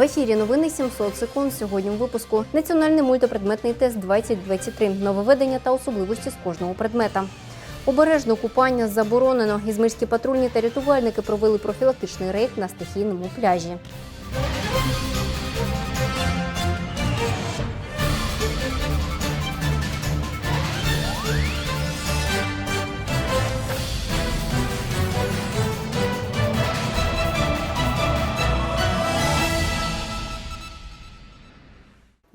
В ефірі новини 700 секунд. Сьогодні у випуску Національний мультипредметний тест 2023. Нововведення та особливості з кожного предмета. Обережно купання заборонено. Ізмирські патрульні та рятувальники провели профілактичний рейд на стихійному пляжі.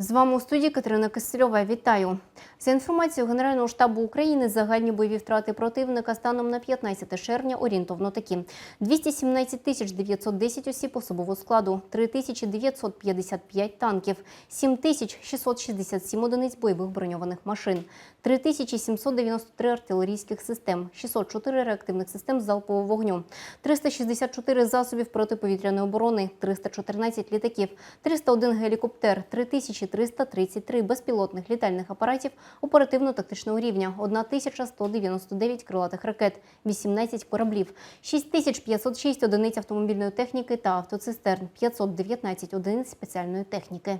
З вами у студії Катерина Кисельова. Вітаю. За інформацією Генерального штабу України, загальні бойові втрати противника станом на 15 червня орієнтовно такі: 217 тисяч 910 осіб особового складу, 3 тисячі 955 танків, 7 тисяч 667 одиниць бойових броньованих машин, 3 тисячі 793 артилерійських систем, 604 реактивних систем залпового вогню, 364 засобів протиповітряної оборони, 314 літаків, 301 гелікоптер, 3333 безпілотних літальних апаратів оперативно-тактичного рівня, 1199 крилатих ракет, 18 кораблів, 6506 одиниць автомобільної техніки та автоцистерн, 519 одиниць спеціальної техніки.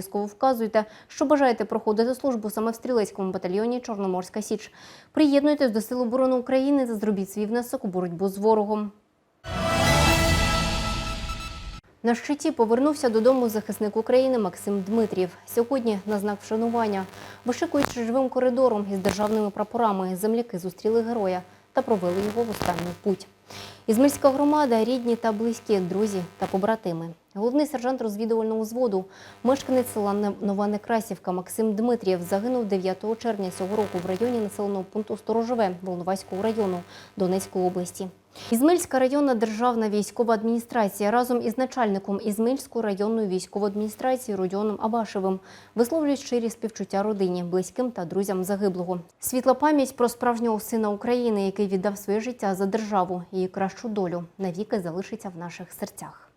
вказуйте, що бажаєте проходити службу саме в стрілецькому батальйоні Чорноморська Січ. Приєднуйтесь до Сил оборони України та зробіть свій внесок у боротьбу з ворогом. На щиті повернувся додому захисник України Максим Дмитрів. Сьогодні на знак вшанування, вишикуючи живим коридором із державними прапорами, земляки зустріли героя та провели його в останній путь. Ізмельська громада, рідні та близькі, друзі та побратими. Головний сержант розвідувального взводу, мешканець села Нова Некрасівка Максим Дмитрієв загинув 9 червня цього року в районі населеного пункту Сторожове Волноваського району Донецької області. Ізмельська районна державна військова адміністрація разом із начальником Ізмельської районної військової адміністрації Родіоном Абашевим висловлюють щирі співчуття родині, близьким та друзям загиблого. Світла пам'ять про справжнього сина України, який віддав своє життя за державу її кращу долю, навіки залишиться в наших серцях.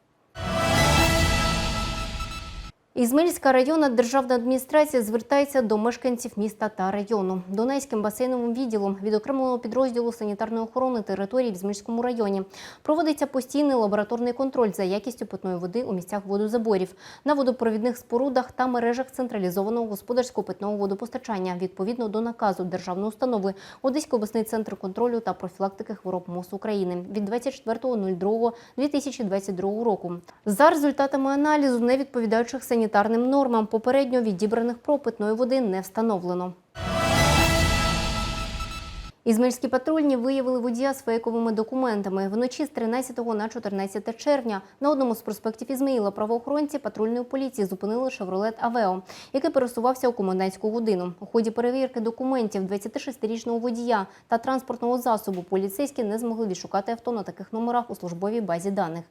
Ізмельська районна державна адміністрація звертається до мешканців міста та району. Донецьким басейновим відділом відокремленого підрозділу санітарної охорони території в Ізмельському районі проводиться постійний лабораторний контроль за якістю питної води у місцях водозаборів, на водопровідних спорудах та мережах централізованого господарського питного водопостачання відповідно до наказу державної установи Одеський обласний центр контролю та профілактики хвороб МОЗ України від 24.02.2022 року. За результатами аналізу невідповідаючих санітарним нормам попередньо відібраних пропитної води не встановлено. Ізмельські патрульні виявили водія з фейковими документами. Вночі з 13 на 14 червня на одному з проспектів Ізмаїла правоохоронці патрульної поліції зупинили «Шевролет Авео», який пересувався у комендантську годину. У ході перевірки документів 26-річного водія та транспортного засобу поліцейські не змогли відшукати авто на таких номерах у службовій базі даних.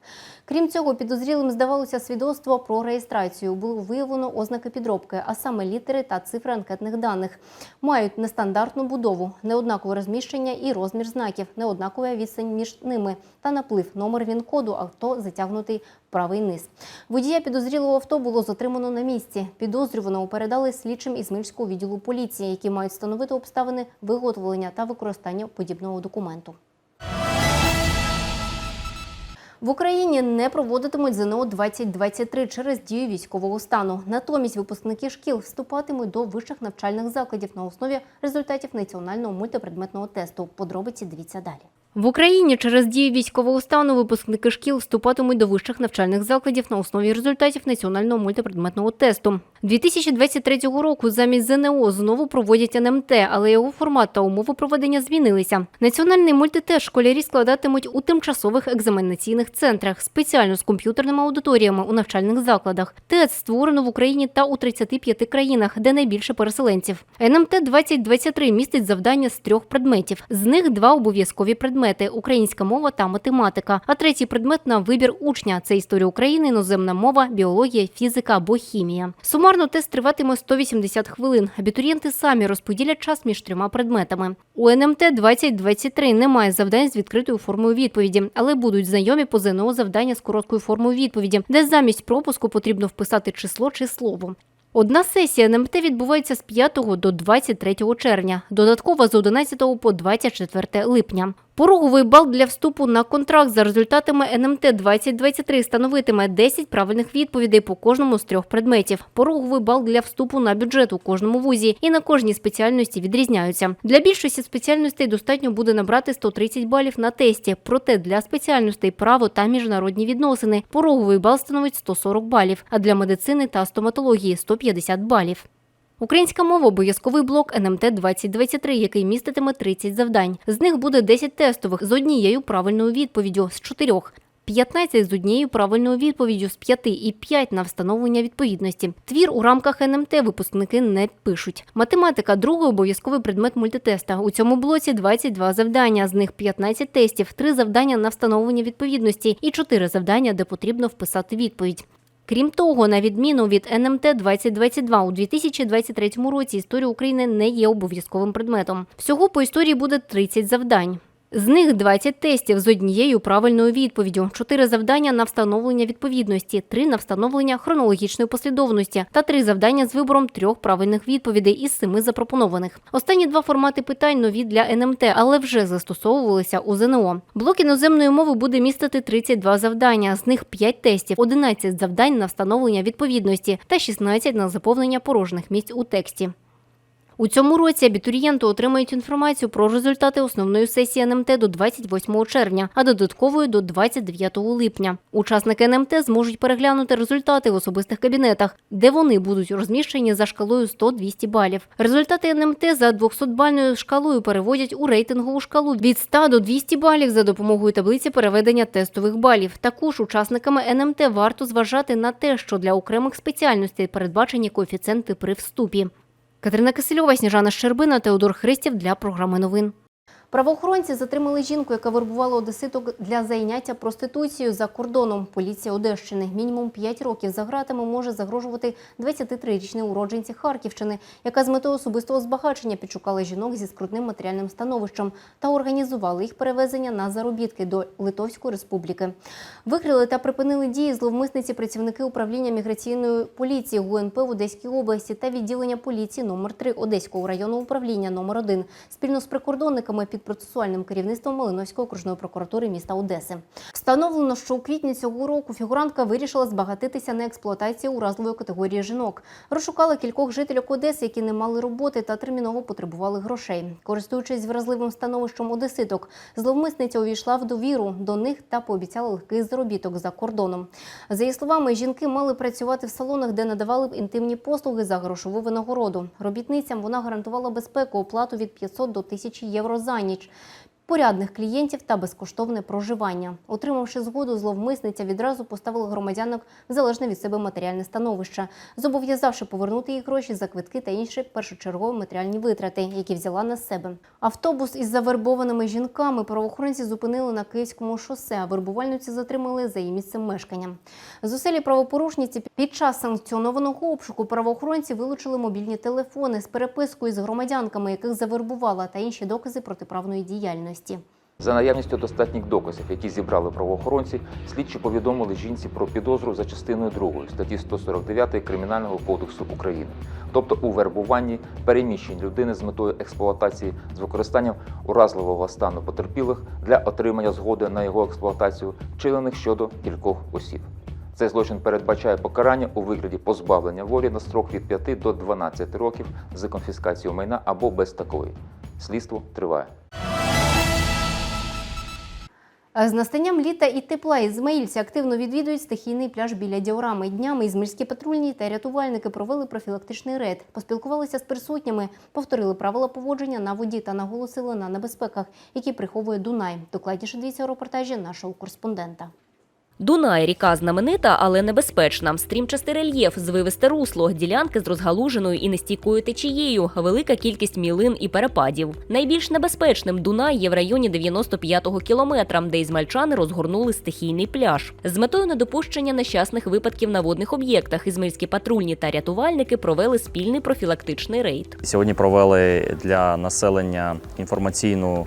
Крім цього, підозрілим здавалося свідоцтво про реєстрацію. Було виявлено ознаки підробки, а саме літери та цифри анкетних даних. Мають нестандартну будову, неоднакове розміщення і розмір знаків, неоднакова відстань між ними та наплив номер він-коду авто затягнутий правий низ. Водія підозрілого авто було затримано на місці. Підозрюваного передали слідчим із мильського відділу поліції, які мають встановити обставини виготовлення та використання подібного документу. В Україні не проводитимуть ЗНО 2023 через дію військового стану. Натомість випускники шкіл вступатимуть до вищих навчальних закладів на основі результатів національного мультипредметного тесту. Подробиці дивіться далі. В Україні через дію військового стану випускники шкіл вступатимуть до вищих навчальних закладів на основі результатів національного мультипредметного тесту. 2023 року замість ЗНО знову проводять НМТ, але його формат та умови проведення змінилися. Національний мультитест школярі складатимуть у тимчасових екзаменаційних центрах, спеціально з комп'ютерними аудиторіями у навчальних закладах. Тест створено в Україні та у 35 країнах, де найбільше переселенців. НМТ 2023 містить завдання з трьох предметів. З них два обов'язкові предмети предмети українська мова та математика. А третій предмет на вибір учня це історія України, іноземна мова, біологія, фізика або хімія. Сумарно тест триватиме 180 хвилин. Абітурієнти самі розподілять час між трьома предметами. У НМТ 2023 немає завдань з відкритою формою відповіді, але будуть знайомі по ЗНО завдання з короткою формою відповіді, де замість пропуску потрібно вписати число чи слово. Одна сесія НМТ відбувається з 5 до 23 червня, додаткова з 11 по 24 липня. Пороговий бал для вступу на контракт за результатами НМТ 2023 становитиме 10 правильних відповідей по кожному з трьох предметів. Пороговий бал для вступу на бюджет у кожному вузі і на кожній спеціальності відрізняються. Для більшості спеціальностей достатньо буде набрати 130 балів на тесті. Проте для спеціальностей право та міжнародні відносини пороговий бал становить 140 балів, а для медицини та стоматології 150 балів. Українська мова обов'язковий блок НМТ 2023, який міститиме 30 завдань. З них буде 10 тестових з однією правильною відповіддю з 4. 15 з однією правильною відповіддю з 5 і 5 на встановлення відповідності. Твір у рамках НМТ випускники не пишуть. Математика другий обов'язковий предмет мультитеста. У цьому блоці 22 завдання, з них 15 тестів, 3 завдання на встановлення відповідності і 4 завдання, де потрібно вписати відповідь. Крім того, на відміну від НМТ 2022, у 2023 році історія України не є обов'язковим предметом. Всього по історії буде 30 завдань. З них 20 тестів з однією правильною відповіддю, 4 завдання на встановлення відповідності, 3 на встановлення хронологічної послідовності та 3 завдання з вибором трьох правильних відповідей із семи запропонованих. Останні два формати питань нові для НМТ, але вже застосовувалися у ЗНО. Блок іноземної мови буде містити 32 завдання, з них 5 тестів, 11 завдань на встановлення відповідності та 16 на заповнення порожніх місць у тексті. У цьому році абітурієнти отримають інформацію про результати основної сесії НМТ до 28 червня, а додаткової до 29 липня. Учасники НМТ зможуть переглянути результати в особистих кабінетах, де вони будуть розміщені за шкалою 100-200 балів. Результати НМТ за 200-бальною шкалою переводять у рейтингову шкалу від 100 до 200 балів за допомогою таблиці переведення тестових балів. Також учасниками НМТ варто зважати на те, що для окремих спеціальностей передбачені коефіцієнти при вступі. Катерина Кисельова, Сніжана Щербина, Теодор Христів для програми новин. Правоохоронці затримали жінку, яка вербувала одеситок для зайняття проституцією за кордоном. Поліція Одещини мінімум 5 років за ґратами може загрожувати 23-річній уродженці Харківщини, яка з метою особистого збагачення підшукала жінок зі скрутним матеріальним становищем та організувала їх перевезення на заробітки до Литовської республіки. Викрили та припинили дії зловмисниці працівники управління міграційної поліції ГУНП в Одеській області та відділення поліції номер 3 Одеського районного управління номер 1 спільно з прикордонниками під процесуальним керівництвом Малиновської окружної прокуратури міста Одеси. Встановлено, що у квітні цього року фігурантка вирішила збагатитися на експлуатації уразливої категорії жінок. Розшукала кількох жителів Одеси, які не мали роботи та терміново потребували грошей. Користуючись вразливим становищем одеситок, зловмисниця увійшла в довіру до них та пообіцяла легкий заробіток за кордоном. За її словами, жінки мали працювати в салонах, де надавали б інтимні послуги за грошову винагороду. Робітницям вона гарантувала безпеку, оплату від 500 до 1000 євро за ніч. Порядних клієнтів та безкоштовне проживання. Отримавши згоду, зловмисниця відразу поставила громадянок залежне від себе матеріальне становище, зобов'язавши повернути їй гроші за квитки та інші першочергові матеріальні витрати, які взяла на себе. Автобус із завербованими жінками правоохоронці зупинили на Київському шосе. а Вербувальниці затримали за її місцем мешкання. З оселі правопорушниці під час санкціонованого обшуку правоохоронці вилучили мобільні телефони з перепискою з громадянками, яких завербувала, та інші докази протиправної діяльності. За наявністю достатніх доказів, які зібрали правоохоронці, слідчі повідомили жінці про підозру за частиною 2 статті 149 Кримінального кодексу України, тобто у вербуванні переміщень людини з метою експлуатації з використанням уразливого стану потерпілих для отримання згоди на його експлуатацію, вчинених щодо кількох осіб. Цей злочин передбачає покарання у вигляді позбавлення волі на строк від 5 до 12 років з конфіскацією майна або без такої. Слідство триває. З настанням літа і тепла ізмаїльці активно відвідують стихійний пляж біля діорами. Днями ізмельські патрульні та рятувальники провели профілактичний рейд, поспілкувалися з присутніми, повторили правила поводження на воді та наголосили на небезпеках, які приховує Дунай. Докладніше дивіться у репортажі нашого кореспондента. Дунай ріка знаменита, але небезпечна. Стрімчастий рельєф, звивисте русло, ділянки з розгалуженою і нестійкою течією, велика кількість мілин і перепадів. Найбільш небезпечним Дунай є в районі 95-го кілометра, де ізмальчани розгорнули стихійний пляж. З метою недопущення нещасних випадків на водних об'єктах ізмельські патрульні та рятувальники провели спільний профілактичний рейд. Сьогодні провели для населення інформаційну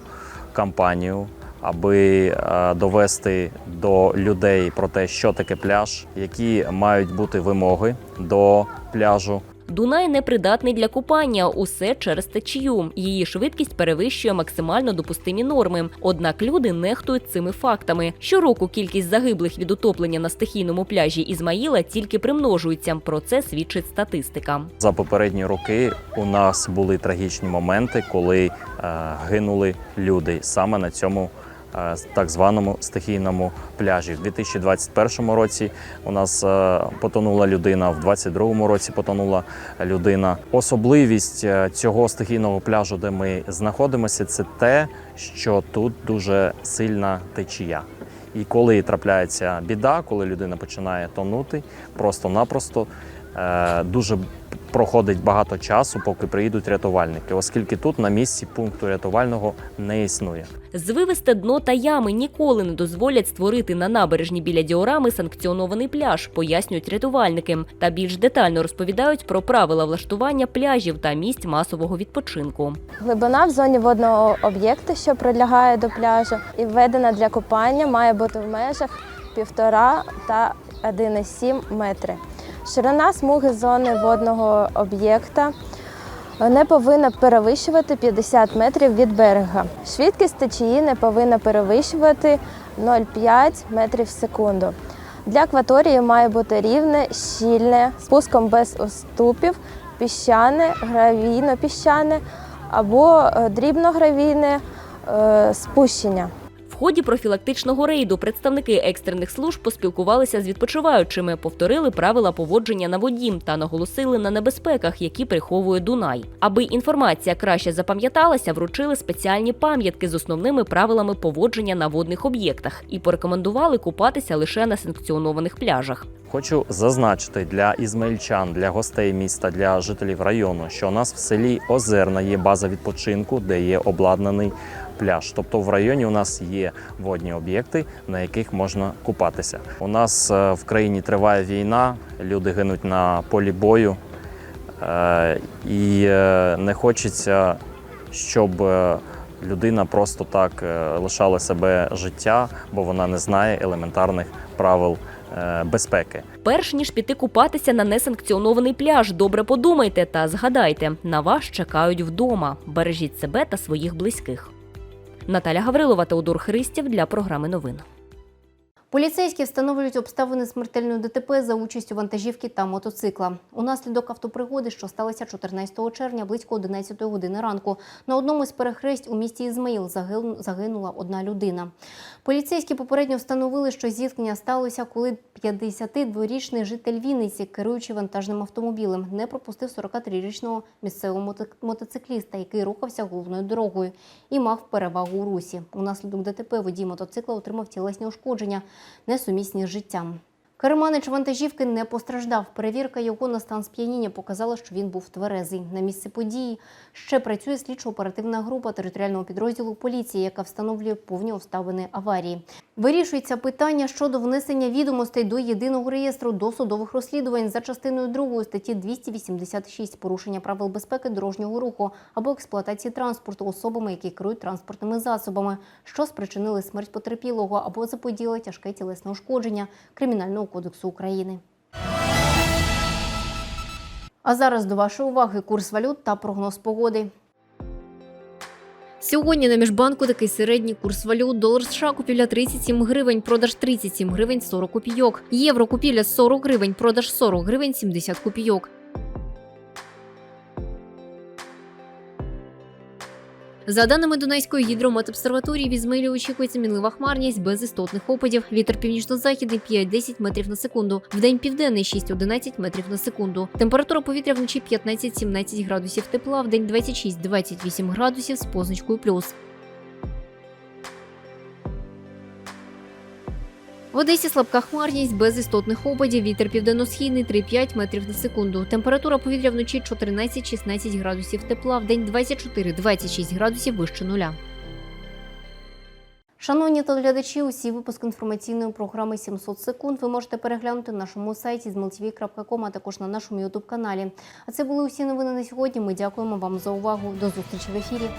кампанію, аби е, довести до людей про те, що таке пляж, які мають бути вимоги до пляжу. Дунай непридатний для купання, усе через течію. Її швидкість перевищує максимально допустимі норми. Однак люди нехтують цими фактами. Щороку кількість загиблих від утоплення на стихійному пляжі Ізмаїла тільки примножується. Про це свідчить статистика. За попередні роки у нас були трагічні моменти, коли е, гинули люди саме на цьому так званому стихійному пляжі. В 2021 році у нас е, потонула людина, в 2022 році потонула людина. Особливість е, цього стихійного пляжу, де ми знаходимося, це те, що тут дуже сильна течія. І коли трапляється біда, коли людина починає тонути, просто-напросто е, дуже проходить багато часу, поки приїдуть рятувальники, оскільки тут на місці пункту рятувального не існує. Звивисте дно та ями ніколи не дозволять створити на набережні біля діорами санкціонований пляж, пояснюють рятувальники. Та більш детально розповідають про правила влаштування пляжів та місць масового відпочинку. Глибина в зоні водного об'єкта, що прилягає до пляжу, і введена для купання, має бути в межах 1,5 та 1,7 метри. Ширина смуги зони водного об'єкта не повинна перевищувати 50 метрів від берега. Швидкість течії не повинна перевищувати 0,5 метрів в секунду. Для акваторії має бути рівне, щільне, спуском без уступів, піщане, гравійно-піщане або е, дрібногравійне е, спущення. Ході профілактичного рейду представники екстрених служб поспілкувалися з відпочиваючими, повторили правила поводження на воді та наголосили на небезпеках, які приховує Дунай. Аби інформація краще запам'яталася, вручили спеціальні пам'ятки з основними правилами поводження на водних об'єктах і порекомендували купатися лише на санкціонованих пляжах. Хочу зазначити для ізмаїльчан, для гостей міста, для жителів району, що у нас в селі Озерна є база відпочинку, де є обладнаний пляж. Тобто в районі у нас є водні об'єкти, на яких можна купатися. У нас е, в країні триває війна, люди гинуть на полі бою, е, і е, не хочеться, щоб людина просто так лишала себе життя, бо вона не знає елементарних правил безпеки. Перш ніж піти купатися на несанкціонований пляж, добре подумайте та згадайте, на вас чекають вдома. Бережіть себе та своїх близьких. Наталя Гаврилова, Теодор Христів для програми новин. Поліцейські встановлюють обставини смертельної ДТП за участю вантажівки та мотоцикла. Унаслідок автопригоди, що сталося 14 червня близько 11 години ранку, на одному з перехресть у місті Ізмаїл загин- загинула одна людина. Поліцейські попередньо встановили, що зіткнення сталося, коли 52-річний житель Вінниці, керуючи вантажним автомобілем, не пропустив 43-річного місцевого мотоцикліста, який рухався головною дорогою і мав перевагу у русі. Унаслідок ДТП водій мотоцикла отримав тілесні ушкодження, несумісні з життям. Керманич вантажівки не постраждав. Перевірка його на стан сп'яніння показала, що він був тверезий. На місці події ще працює слідчо-оперативна група територіального підрозділу поліції, яка встановлює повні обставини аварії. Вирішується питання щодо внесення відомостей до єдиного реєстру досудових розслідувань за частиною 2 статті 286 порушення правил безпеки дорожнього руху або експлуатації транспорту особами, які керують транспортними засобами, що спричинили смерть потерпілого або заподіяли тяжке тілесне ушкодження Кримінального кодексу України. А зараз до вашої уваги курс валют та прогноз погоди. Сьогодні на міжбанку такий середній курс валют. Долар США купівля 37 гривень, продаж 37 гривень 40 копійок. Євро купівля 40 гривень, продаж 40 гривень 70 копійок. За даними Дунайської гідрометобсерваторії, в Ізмаїлі очікується мінлива хмарність без істотних опадів. Вітер північно-західний 5-10 метрів на секунду. в день південний 6-11 метрів на секунду. Температура повітря вночі 15-17 градусів тепла, в день 26-28 градусів з позначкою плюс. В Одесі слабка хмарність без істотних опадів. Вітер південно-східний 3-5 метрів на секунду. Температура повітря вночі 14-16 градусів тепла, в день 24-26 градусів вище нуля. Шановні телеглядачі, усі випуски інформаційної програми «700 секунд ви можете переглянути на нашому сайті zmltv.com, а також на нашому ютуб каналі. А це були усі новини на сьогодні. Ми дякуємо вам за увагу. До зустрічі в ефірі.